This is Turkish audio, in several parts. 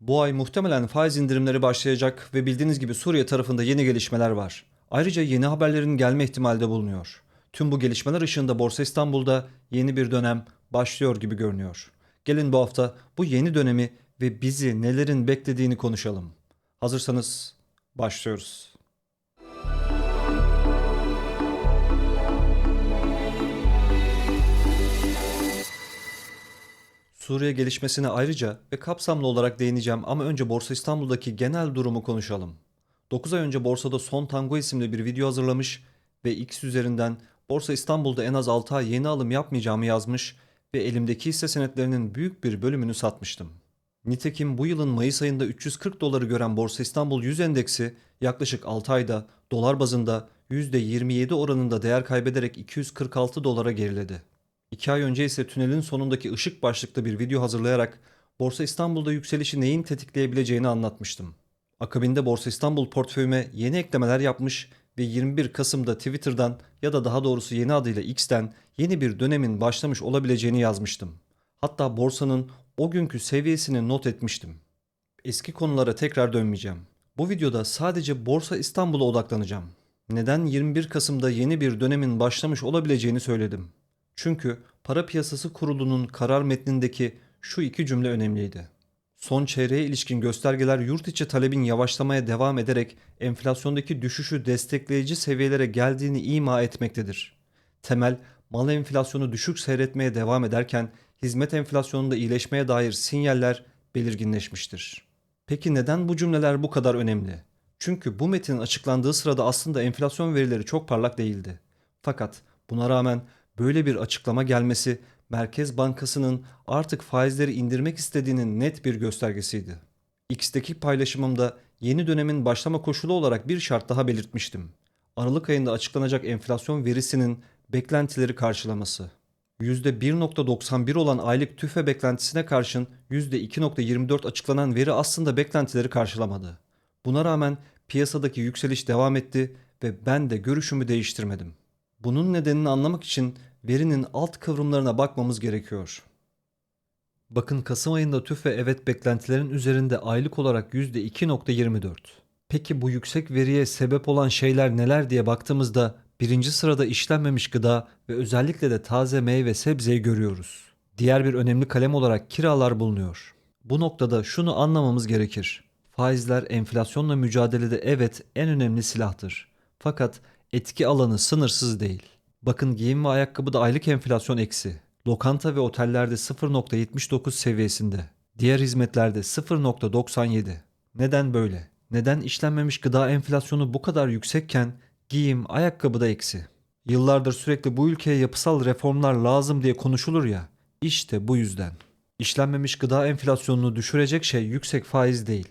Bu ay muhtemelen faiz indirimleri başlayacak ve bildiğiniz gibi Suriye tarafında yeni gelişmeler var. Ayrıca yeni haberlerin gelme ihtimali de bulunuyor. Tüm bu gelişmeler ışığında Borsa İstanbul'da yeni bir dönem başlıyor gibi görünüyor. Gelin bu hafta bu yeni dönemi ve bizi nelerin beklediğini konuşalım. Hazırsanız başlıyoruz. Suriye gelişmesine ayrıca ve kapsamlı olarak değineceğim ama önce Borsa İstanbul'daki genel durumu konuşalım. 9 ay önce borsada Son Tango isimli bir video hazırlamış ve X üzerinden Borsa İstanbul'da en az 6 ay yeni alım yapmayacağımı yazmış ve elimdeki hisse senetlerinin büyük bir bölümünü satmıştım. Nitekim bu yılın Mayıs ayında 340 doları gören Borsa İstanbul 100 endeksi yaklaşık 6 ayda dolar bazında %27 oranında değer kaybederek 246 dolara geriledi. 2 ay önce ise tünelin sonundaki ışık başlıklı bir video hazırlayarak Borsa İstanbul'da yükselişi neyin tetikleyebileceğini anlatmıştım. Akabinde Borsa İstanbul portföyüme yeni eklemeler yapmış ve 21 Kasım'da Twitter'dan ya da daha doğrusu yeni adıyla X'ten yeni bir dönemin başlamış olabileceğini yazmıştım. Hatta borsanın o günkü seviyesini not etmiştim. Eski konulara tekrar dönmeyeceğim. Bu videoda sadece Borsa İstanbul'a odaklanacağım. Neden 21 Kasım'da yeni bir dönemin başlamış olabileceğini söyledim. Çünkü para piyasası kurulunun karar metnindeki şu iki cümle önemliydi. Son çeyreğe ilişkin göstergeler yurt içi talebin yavaşlamaya devam ederek enflasyondaki düşüşü destekleyici seviyelere geldiğini ima etmektedir. Temel mal enflasyonu düşük seyretmeye devam ederken hizmet enflasyonunda iyileşmeye dair sinyaller belirginleşmiştir. Peki neden bu cümleler bu kadar önemli? Çünkü bu metnin açıklandığı sırada aslında enflasyon verileri çok parlak değildi. Fakat buna rağmen böyle bir açıklama gelmesi Merkez Bankası'nın artık faizleri indirmek istediğinin net bir göstergesiydi. X'teki paylaşımımda yeni dönemin başlama koşulu olarak bir şart daha belirtmiştim. Aralık ayında açıklanacak enflasyon verisinin beklentileri karşılaması. %1.91 olan aylık tüfe beklentisine karşın %2.24 açıklanan veri aslında beklentileri karşılamadı. Buna rağmen piyasadaki yükseliş devam etti ve ben de görüşümü değiştirmedim. Bunun nedenini anlamak için verinin alt kıvrımlarına bakmamız gerekiyor. Bakın Kasım ayında tüfe evet beklentilerin üzerinde aylık olarak %2.24. Peki bu yüksek veriye sebep olan şeyler neler diye baktığımızda birinci sırada işlenmemiş gıda ve özellikle de taze meyve sebzeyi görüyoruz. Diğer bir önemli kalem olarak kiralar bulunuyor. Bu noktada şunu anlamamız gerekir. Faizler enflasyonla mücadelede evet en önemli silahtır. Fakat etki alanı sınırsız değil. Bakın giyim ve ayakkabıda aylık enflasyon eksi. Lokanta ve otellerde 0.79 seviyesinde. Diğer hizmetlerde 0.97. Neden böyle? Neden işlenmemiş gıda enflasyonu bu kadar yüksekken giyim, ayakkabıda eksi? Yıllardır sürekli bu ülkeye yapısal reformlar lazım diye konuşulur ya. İşte bu yüzden. İşlenmemiş gıda enflasyonunu düşürecek şey yüksek faiz değil.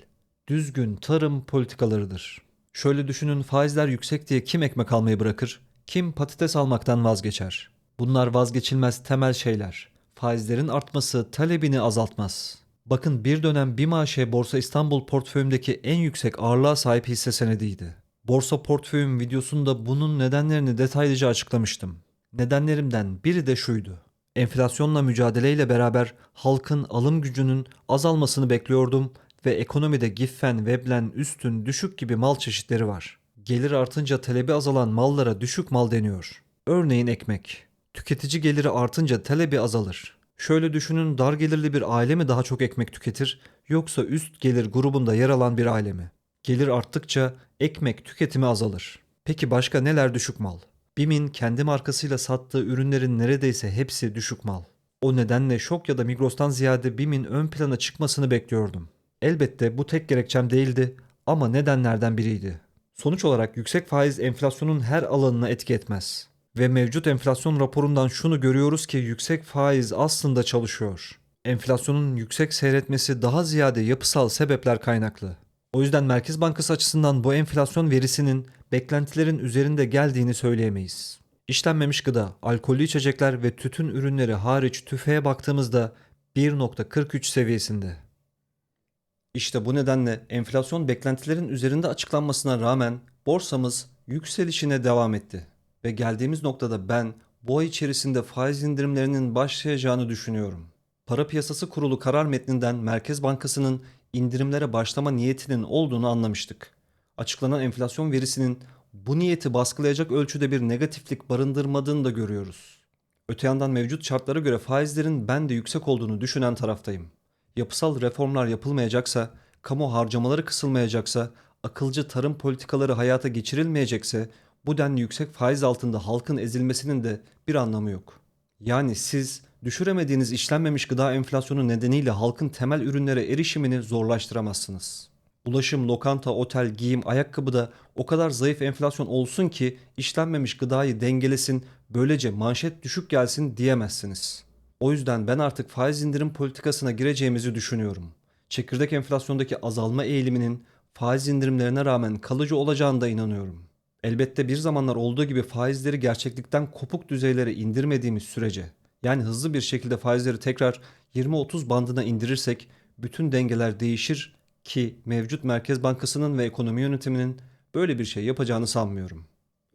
Düzgün tarım politikalarıdır. Şöyle düşünün faizler yüksek diye kim ekmek almayı bırakır? Kim patates almaktan vazgeçer? Bunlar vazgeçilmez temel şeyler. Faizlerin artması talebini azaltmaz. Bakın bir dönem BİMAŞ Borsa İstanbul portföyümdeki en yüksek ağırlığa sahip hisse senediydi. Borsa portföyüm videosunda bunun nedenlerini detaylıca açıklamıştım. Nedenlerimden biri de şuydu. Enflasyonla mücadeleyle beraber halkın alım gücünün azalmasını bekliyordum ve ekonomide Giffen, Veblen, Üstün, Düşük gibi mal çeşitleri var. Gelir artınca talebi azalan mallara düşük mal deniyor. Örneğin ekmek. Tüketici geliri artınca talebi azalır. Şöyle düşünün dar gelirli bir aile mi daha çok ekmek tüketir yoksa üst gelir grubunda yer alan bir aile mi? Gelir arttıkça ekmek tüketimi azalır. Peki başka neler düşük mal? BİM'in kendi markasıyla sattığı ürünlerin neredeyse hepsi düşük mal. O nedenle Şok ya da Migros'tan ziyade BİM'in ön plana çıkmasını bekliyordum. Elbette bu tek gerekçem değildi ama nedenlerden biriydi. Sonuç olarak yüksek faiz enflasyonun her alanına etki etmez. Ve mevcut enflasyon raporundan şunu görüyoruz ki yüksek faiz aslında çalışıyor. Enflasyonun yüksek seyretmesi daha ziyade yapısal sebepler kaynaklı. O yüzden Merkez Bankası açısından bu enflasyon verisinin beklentilerin üzerinde geldiğini söyleyemeyiz. İşlenmemiş gıda, alkollü içecekler ve tütün ürünleri hariç tüfeğe baktığımızda 1.43 seviyesinde. İşte bu nedenle enflasyon beklentilerin üzerinde açıklanmasına rağmen borsamız yükselişine devam etti. Ve geldiğimiz noktada ben bu ay içerisinde faiz indirimlerinin başlayacağını düşünüyorum. Para Piyasası Kurulu karar metninden Merkez Bankası'nın indirimlere başlama niyetinin olduğunu anlamıştık. Açıklanan enflasyon verisinin bu niyeti baskılayacak ölçüde bir negatiflik barındırmadığını da görüyoruz. Öte yandan mevcut şartlara göre faizlerin ben de yüksek olduğunu düşünen taraftayım. Yapısal reformlar yapılmayacaksa, kamu harcamaları kısılmayacaksa, akılcı tarım politikaları hayata geçirilmeyecekse bu denli yüksek faiz altında halkın ezilmesinin de bir anlamı yok. Yani siz düşüremediğiniz işlenmemiş gıda enflasyonu nedeniyle halkın temel ürünlere erişimini zorlaştıramazsınız. Ulaşım, lokanta, otel, giyim, ayakkabı da o kadar zayıf enflasyon olsun ki işlenmemiş gıdayı dengelesin, böylece manşet düşük gelsin diyemezsiniz. O yüzden ben artık faiz indirim politikasına gireceğimizi düşünüyorum. Çekirdek enflasyondaki azalma eğiliminin faiz indirimlerine rağmen kalıcı olacağına da inanıyorum. Elbette bir zamanlar olduğu gibi faizleri gerçeklikten kopuk düzeylere indirmediğimiz sürece, yani hızlı bir şekilde faizleri tekrar 20-30 bandına indirirsek bütün dengeler değişir ki mevcut Merkez Bankası'nın ve ekonomi yönetiminin böyle bir şey yapacağını sanmıyorum.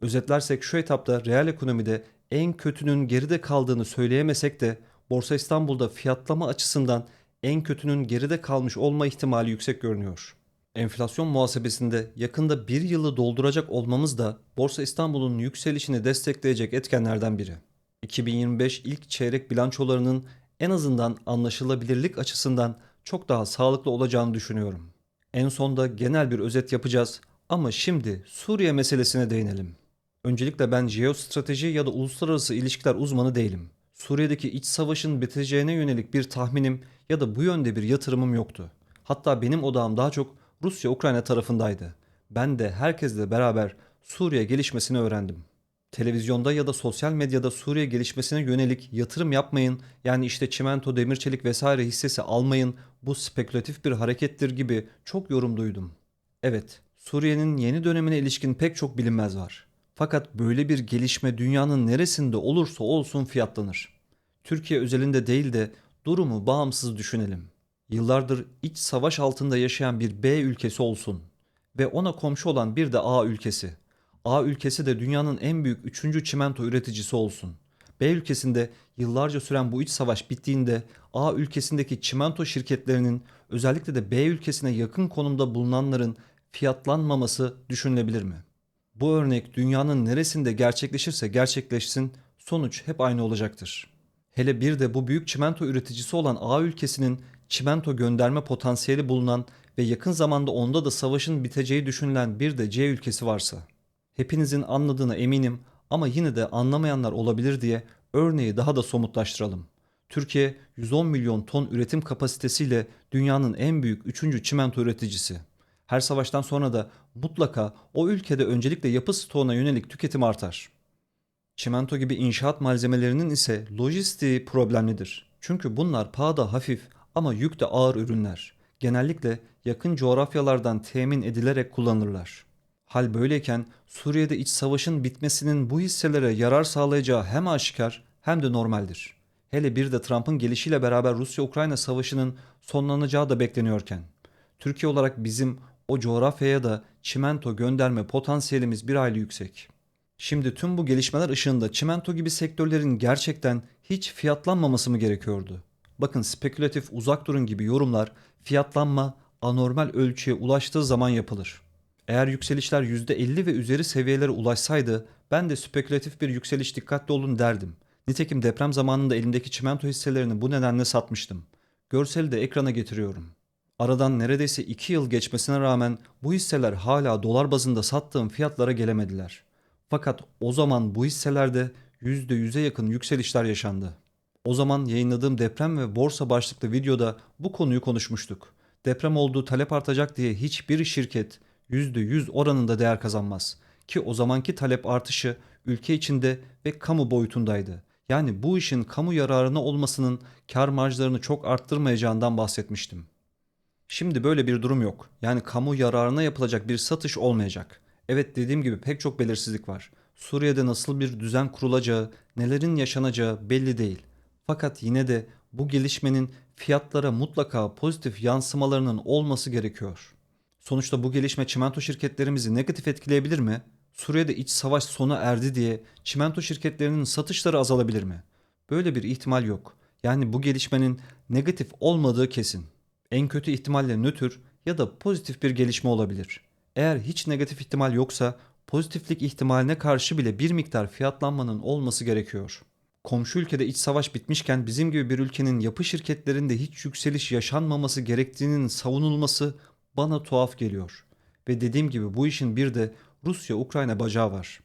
Özetlersek şu etapta reel ekonomide en kötünün geride kaldığını söyleyemesek de Borsa İstanbul'da fiyatlama açısından en kötünün geride kalmış olma ihtimali yüksek görünüyor. Enflasyon muhasebesinde yakında bir yılı dolduracak olmamız da Borsa İstanbul'un yükselişini destekleyecek etkenlerden biri. 2025 ilk çeyrek bilançolarının en azından anlaşılabilirlik açısından çok daha sağlıklı olacağını düşünüyorum. En sonda genel bir özet yapacağız ama şimdi Suriye meselesine değinelim. Öncelikle ben jeostrateji ya da uluslararası ilişkiler uzmanı değilim. Suriye'deki iç savaşın biteceğine yönelik bir tahminim ya da bu yönde bir yatırımım yoktu. Hatta benim odağım daha çok Rusya-Ukrayna tarafındaydı. Ben de herkesle beraber Suriye gelişmesini öğrendim. Televizyonda ya da sosyal medyada Suriye gelişmesine yönelik yatırım yapmayın, yani işte çimento, demir çelik vesaire hissesi almayın, bu spekülatif bir harekettir gibi çok yorum duydum. Evet, Suriye'nin yeni dönemine ilişkin pek çok bilinmez var. Fakat böyle bir gelişme dünyanın neresinde olursa olsun fiyatlanır. Türkiye özelinde değil de durumu bağımsız düşünelim. Yıllardır iç savaş altında yaşayan bir B ülkesi olsun ve ona komşu olan bir de A ülkesi. A ülkesi de dünyanın en büyük üçüncü çimento üreticisi olsun. B ülkesinde yıllarca süren bu iç savaş bittiğinde A ülkesindeki çimento şirketlerinin özellikle de B ülkesine yakın konumda bulunanların fiyatlanmaması düşünülebilir mi? Bu örnek dünyanın neresinde gerçekleşirse gerçekleşsin sonuç hep aynı olacaktır. Hele bir de bu büyük çimento üreticisi olan A ülkesinin çimento gönderme potansiyeli bulunan ve yakın zamanda onda da savaşın biteceği düşünülen bir de C ülkesi varsa. Hepinizin anladığına eminim ama yine de anlamayanlar olabilir diye örneği daha da somutlaştıralım. Türkiye 110 milyon ton üretim kapasitesiyle dünyanın en büyük 3. çimento üreticisi. Her savaştan sonra da mutlaka o ülkede öncelikle yapı stoğuna yönelik tüketim artar. Çimento gibi inşaat malzemelerinin ise lojistiği problemlidir. Çünkü bunlar pahada hafif ama yük de ağır ürünler. Genellikle yakın coğrafyalardan temin edilerek kullanılırlar. Hal böyleyken Suriye'de iç savaşın bitmesinin bu hisselere yarar sağlayacağı hem aşikar hem de normaldir. Hele bir de Trump'ın gelişiyle beraber Rusya-Ukrayna savaşının sonlanacağı da bekleniyorken. Türkiye olarak bizim o coğrafyaya da çimento gönderme potansiyelimiz bir hayli yüksek. Şimdi tüm bu gelişmeler ışığında çimento gibi sektörlerin gerçekten hiç fiyatlanmaması mı gerekiyordu? Bakın spekülatif uzak durun gibi yorumlar fiyatlanma anormal ölçüye ulaştığı zaman yapılır. Eğer yükselişler %50 ve üzeri seviyelere ulaşsaydı ben de spekülatif bir yükseliş dikkatli olun derdim. Nitekim deprem zamanında elimdeki çimento hisselerini bu nedenle satmıştım. Görseli de ekrana getiriyorum. Aradan neredeyse 2 yıl geçmesine rağmen bu hisseler hala dolar bazında sattığım fiyatlara gelemediler. Fakat o zaman bu hisselerde %100'e yakın yükselişler yaşandı. O zaman yayınladığım deprem ve borsa başlıklı videoda bu konuyu konuşmuştuk. Deprem olduğu talep artacak diye hiçbir şirket %100 oranında değer kazanmaz. Ki o zamanki talep artışı ülke içinde ve kamu boyutundaydı. Yani bu işin kamu yararına olmasının kar marjlarını çok arttırmayacağından bahsetmiştim. Şimdi böyle bir durum yok. Yani kamu yararına yapılacak bir satış olmayacak. Evet dediğim gibi pek çok belirsizlik var. Suriye'de nasıl bir düzen kurulacağı, nelerin yaşanacağı belli değil. Fakat yine de bu gelişmenin fiyatlara mutlaka pozitif yansımalarının olması gerekiyor. Sonuçta bu gelişme çimento şirketlerimizi negatif etkileyebilir mi? Suriye'de iç savaş sona erdi diye çimento şirketlerinin satışları azalabilir mi? Böyle bir ihtimal yok. Yani bu gelişmenin negatif olmadığı kesin. En kötü ihtimalle nötr ya da pozitif bir gelişme olabilir. Eğer hiç negatif ihtimal yoksa pozitiflik ihtimaline karşı bile bir miktar fiyatlanmanın olması gerekiyor. Komşu ülkede iç savaş bitmişken bizim gibi bir ülkenin yapı şirketlerinde hiç yükseliş yaşanmaması gerektiğinin savunulması bana tuhaf geliyor. Ve dediğim gibi bu işin bir de Rusya-Ukrayna bacağı var.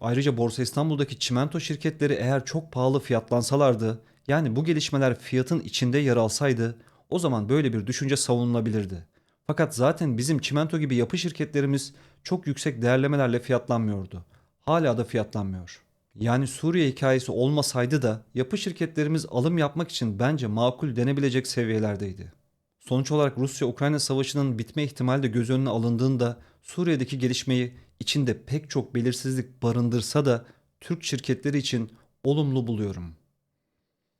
Ayrıca Borsa İstanbul'daki çimento şirketleri eğer çok pahalı fiyatlansalardı, yani bu gelişmeler fiyatın içinde yer alsaydı, o zaman böyle bir düşünce savunulabilirdi. Fakat zaten bizim çimento gibi yapı şirketlerimiz çok yüksek değerlemelerle fiyatlanmıyordu. Hala da fiyatlanmıyor. Yani Suriye hikayesi olmasaydı da yapı şirketlerimiz alım yapmak için bence makul denebilecek seviyelerdeydi. Sonuç olarak Rusya-Ukrayna savaşının bitme ihtimali de göz önüne alındığında Suriye'deki gelişmeyi içinde pek çok belirsizlik barındırsa da Türk şirketleri için olumlu buluyorum.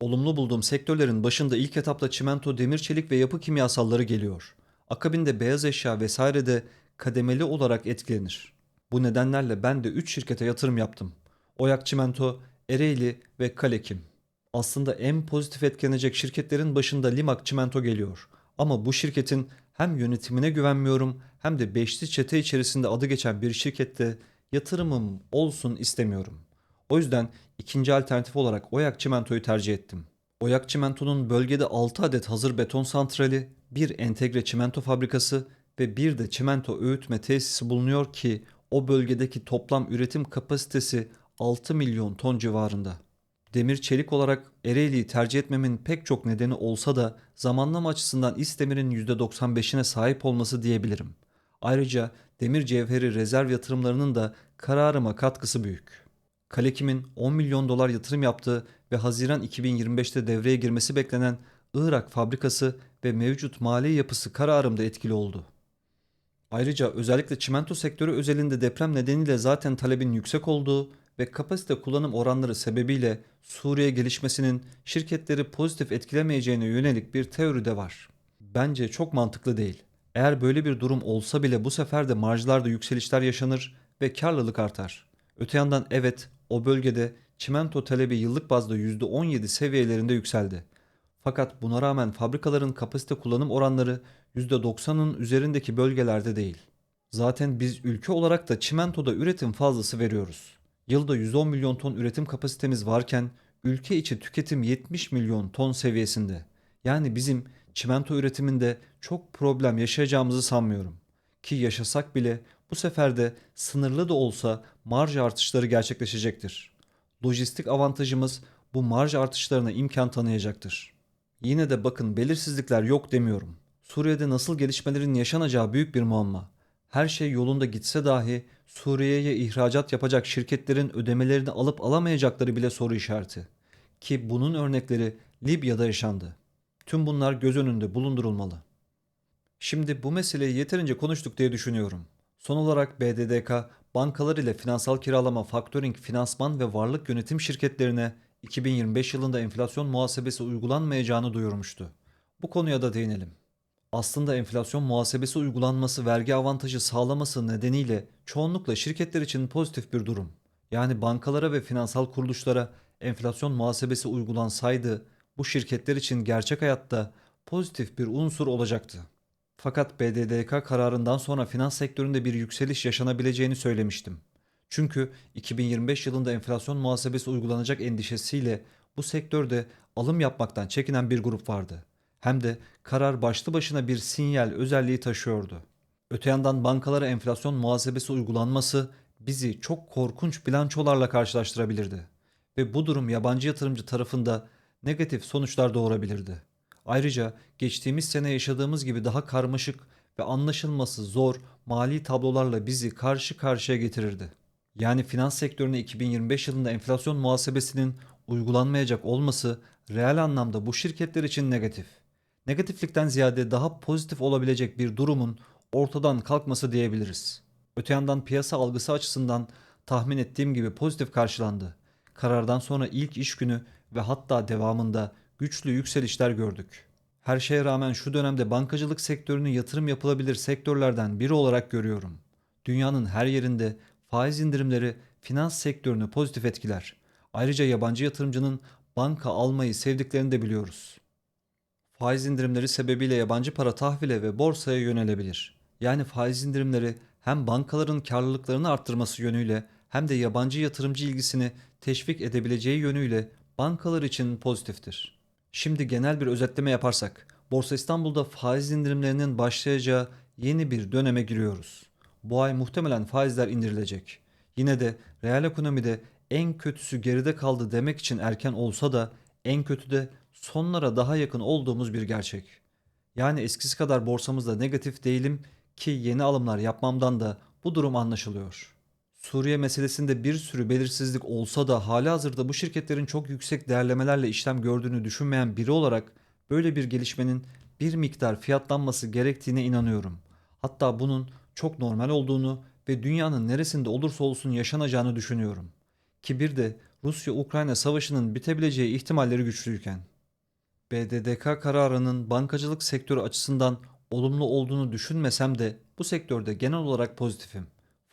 Olumlu bulduğum sektörlerin başında ilk etapta çimento, demir çelik ve yapı kimyasalları geliyor. Akabinde beyaz eşya vesaire de kademeli olarak etkilenir. Bu nedenlerle ben de 3 şirkete yatırım yaptım. Oyak Çimento, Ereğli ve Kalekim. Aslında en pozitif etkilenecek şirketlerin başında Limak Çimento geliyor. Ama bu şirketin hem yönetimine güvenmiyorum hem de beşli çete içerisinde adı geçen bir şirkette yatırımım olsun istemiyorum. O yüzden ikinci alternatif olarak Oyak Çimento'yu tercih ettim. Oyak Çimento'nun bölgede 6 adet hazır beton santrali, bir entegre çimento fabrikası ve bir de çimento öğütme tesisi bulunuyor ki o bölgedeki toplam üretim kapasitesi 6 milyon ton civarında. Demir çelik olarak Ereğli'yi tercih etmemin pek çok nedeni olsa da zamanlama açısından İstemir'in %95'ine sahip olması diyebilirim. Ayrıca demir cevheri rezerv yatırımlarının da kararıma katkısı büyük. Kalekim'in 10 milyon dolar yatırım yaptığı ve Haziran 2025'te devreye girmesi beklenen Irak fabrikası ve mevcut mali yapısı kararımda etkili oldu. Ayrıca özellikle çimento sektörü özelinde deprem nedeniyle zaten talebin yüksek olduğu ve kapasite kullanım oranları sebebiyle Suriye gelişmesinin şirketleri pozitif etkilemeyeceğine yönelik bir teori de var. Bence çok mantıklı değil. Eğer böyle bir durum olsa bile bu sefer de marjlarda yükselişler yaşanır ve karlılık artar. Öte yandan evet o bölgede çimento talebi yıllık bazda %17 seviyelerinde yükseldi. Fakat buna rağmen fabrikaların kapasite kullanım oranları %90'ın üzerindeki bölgelerde değil. Zaten biz ülke olarak da çimentoda üretim fazlası veriyoruz. Yılda 110 milyon ton üretim kapasitemiz varken ülke içi tüketim 70 milyon ton seviyesinde. Yani bizim çimento üretiminde çok problem yaşayacağımızı sanmıyorum. Ki yaşasak bile bu sefer de sınırlı da olsa marj artışları gerçekleşecektir. Lojistik avantajımız bu marj artışlarına imkan tanıyacaktır. Yine de bakın belirsizlikler yok demiyorum. Suriye'de nasıl gelişmelerin yaşanacağı büyük bir muamma. Her şey yolunda gitse dahi Suriye'ye ihracat yapacak şirketlerin ödemelerini alıp alamayacakları bile soru işareti. Ki bunun örnekleri Libya'da yaşandı. Tüm bunlar göz önünde bulundurulmalı. Şimdi bu meseleyi yeterince konuştuk diye düşünüyorum. Son olarak BDDK, bankalar ile finansal kiralama, faktöring, finansman ve varlık yönetim şirketlerine 2025 yılında enflasyon muhasebesi uygulanmayacağını duyurmuştu. Bu konuya da değinelim. Aslında enflasyon muhasebesi uygulanması vergi avantajı sağlaması nedeniyle çoğunlukla şirketler için pozitif bir durum. Yani bankalara ve finansal kuruluşlara enflasyon muhasebesi uygulansaydı bu şirketler için gerçek hayatta pozitif bir unsur olacaktı. Fakat BDDK kararından sonra finans sektöründe bir yükseliş yaşanabileceğini söylemiştim. Çünkü 2025 yılında enflasyon muhasebesi uygulanacak endişesiyle bu sektörde alım yapmaktan çekinen bir grup vardı. Hem de karar başlı başına bir sinyal özelliği taşıyordu. Öte yandan bankalara enflasyon muhasebesi uygulanması bizi çok korkunç bilançolarla karşılaştırabilirdi ve bu durum yabancı yatırımcı tarafında negatif sonuçlar doğurabilirdi. Ayrıca geçtiğimiz sene yaşadığımız gibi daha karmaşık ve anlaşılması zor mali tablolarla bizi karşı karşıya getirirdi. Yani finans sektörüne 2025 yılında enflasyon muhasebesinin uygulanmayacak olması reel anlamda bu şirketler için negatif. Negatiflikten ziyade daha pozitif olabilecek bir durumun ortadan kalkması diyebiliriz. Öte yandan piyasa algısı açısından tahmin ettiğim gibi pozitif karşılandı. Karardan sonra ilk iş günü ve hatta devamında güçlü yükselişler gördük. Her şeye rağmen şu dönemde bankacılık sektörünü yatırım yapılabilir sektörlerden biri olarak görüyorum. Dünyanın her yerinde faiz indirimleri finans sektörünü pozitif etkiler. Ayrıca yabancı yatırımcının banka almayı sevdiklerini de biliyoruz. Faiz indirimleri sebebiyle yabancı para tahvile ve borsaya yönelebilir. Yani faiz indirimleri hem bankaların karlılıklarını arttırması yönüyle hem de yabancı yatırımcı ilgisini teşvik edebileceği yönüyle bankalar için pozitiftir. Şimdi genel bir özetleme yaparsak, Borsa İstanbul'da faiz indirimlerinin başlayacağı yeni bir döneme giriyoruz. Bu ay muhtemelen faizler indirilecek. Yine de reel ekonomide en kötüsü geride kaldı demek için erken olsa da en kötü de sonlara daha yakın olduğumuz bir gerçek. Yani eskisi kadar borsamızda negatif değilim ki yeni alımlar yapmamdan da bu durum anlaşılıyor. Suriye meselesinde bir sürü belirsizlik olsa da halihazırda bu şirketlerin çok yüksek değerlemelerle işlem gördüğünü düşünmeyen biri olarak böyle bir gelişmenin bir miktar fiyatlanması gerektiğine inanıyorum. Hatta bunun çok normal olduğunu ve dünyanın neresinde olursa olsun yaşanacağını düşünüyorum. Ki bir de Rusya-Ukrayna savaşının bitebileceği ihtimalleri güçlüyken. BDDK kararının bankacılık sektörü açısından olumlu olduğunu düşünmesem de bu sektörde genel olarak pozitifim.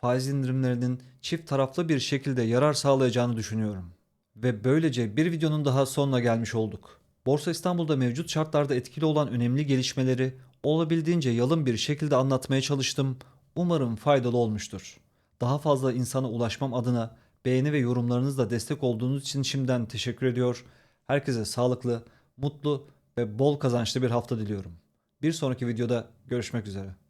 Faiz indirimlerinin çift taraflı bir şekilde yarar sağlayacağını düşünüyorum. Ve böylece bir videonun daha sonuna gelmiş olduk. Borsa İstanbul'da mevcut şartlarda etkili olan önemli gelişmeleri olabildiğince yalın bir şekilde anlatmaya çalıştım. Umarım faydalı olmuştur. Daha fazla insana ulaşmam adına beğeni ve yorumlarınızla destek olduğunuz için şimdiden teşekkür ediyor. Herkese sağlıklı, mutlu ve bol kazançlı bir hafta diliyorum. Bir sonraki videoda görüşmek üzere.